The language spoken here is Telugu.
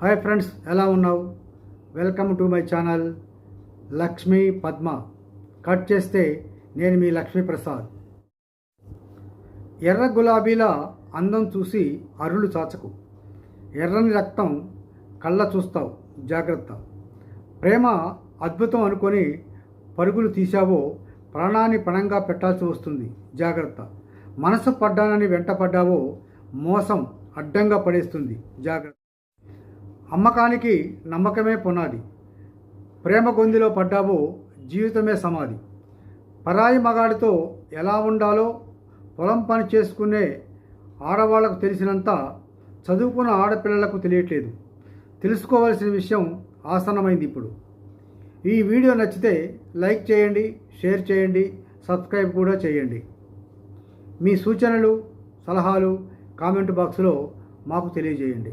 హాయ్ ఫ్రెండ్స్ ఎలా ఉన్నావు? Welcome to my channel Lakshmi Padma. Cut చేస్తే నేను మీ లక్ష్మీ ప్రసాద్. ఎర్ర గులాబీల అందం చూసి అరులు చాచకు. ఎర్రని రక్తం కళ్ళ చూస్తావు జాగ్రత్త. ప్రేమ అద్భుతం అనుకొని పరుగులు తీశావో ప్రాణాన్ని పణంగా పెట్టాల్సి వస్తుంది జాగ్రత్త. మనసు పడ్డానని వెంట పడ్డావో మోసం అడ్డంగా పడేస్తుంది జాగ్రత్త. అమ్మకానికి నమ్మకమే పునాది. ప్రేమ గొందిలో పడ్డావో జీవితమే సమాధి. పరాయి మగాడితో ఎలా ఉండాలో పొలం పని చేసుకునే ఆడవాళ్ళకు తెలిసినంత చదువుకున్న ఆడపిల్లలకు తెలియట్లేదు. తెలుసుకోవాల్సిన విషయం ఆసన్నమైంది ఇప్పుడు. ఈ వీడియో నచ్చితే లైక్ చేయండి షేర్ చేయండి సబ్స్క్రైబ్ కూడా చేయండి. మీ సూచనలు సలహాలు కామెంట్ బాక్స్లో మాకు తెలియజేయండి.